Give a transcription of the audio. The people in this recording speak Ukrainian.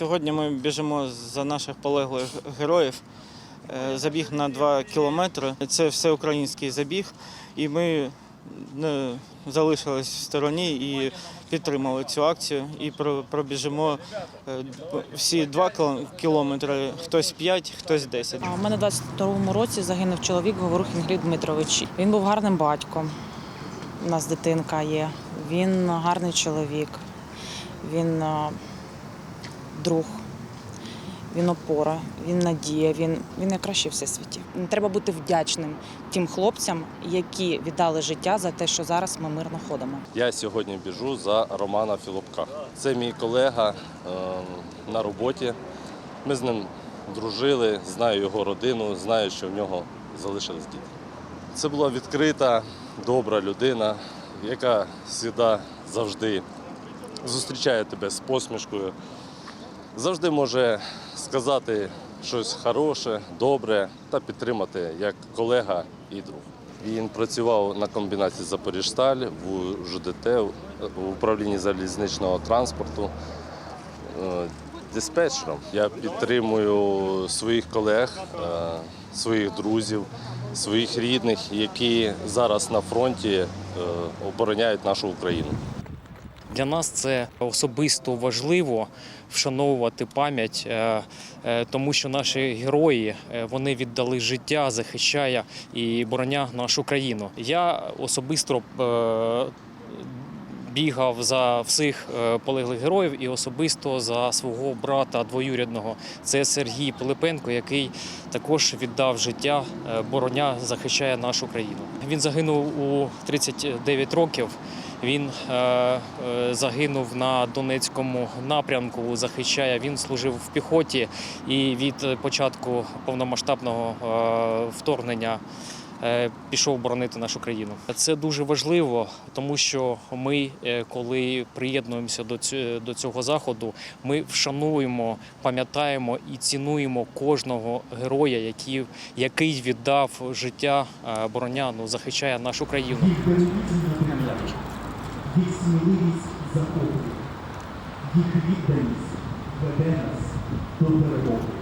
Сьогодні ми біжимо за наших полеглих героїв. Е, Забіг на 2 кілометри. Це всеукраїнський забіг, і ми не залишились в стороні і підтримали цю акцію. І про- пробіжимо е, всі 2 кілометри, хтось 5, хтось 10. У мене в 22-му році загинув чоловік Говорух Інгрій Дмитрович. Він був гарним батьком. У нас дитинка є. Він гарний чоловік, він а, друг, він опора, він надія, він, він найкращий в всесвіті. Треба бути вдячним тим хлопцям, які віддали життя за те, що зараз ми мирно ходимо. Я сьогодні біжу за Романа Філопка. Це мій колега е, на роботі. Ми з ним дружили, знаю його родину, знаю, що в нього залишились діти. Це була відкрита, добра людина, яка завжди завжди зустрічає тебе з посмішкою, завжди може сказати щось хороше, добре та підтримати як колега і друг. Він працював на комбінаті Запоріжсталь в ЖДТ в управлінні залізничного транспорту е, диспетчером. Я підтримую своїх колег, е, своїх друзів, своїх рідних, які зараз на фронті е, обороняють нашу Україну. Для нас це особисто важливо вшановувати пам'ять, е, е, тому що наші герої е, вони віддали життя, захищає і бороня нашу країну. Я особисто бігав за всіх полеглих героїв і особисто за свого брата двоюрідного. Це Сергій Пилипенко, який також віддав життя, бороня захищає нашу країну. Він загинув у 39 років. Він е, е, загинув на Донецькому напрямку, захищає. Він служив в піхоті і від початку повномасштабного е, вторгнення пішов боронити нашу країну. Це дуже важливо, тому що ми, коли приєднуємося до цього заходу, ми вшануємо, пам'ятаємо і цінуємо кожного героя, який, який віддав життя е, бороня, ну, захищає нашу країну. Їх сміливість захоплює, їх відданість веде нас до перемоги.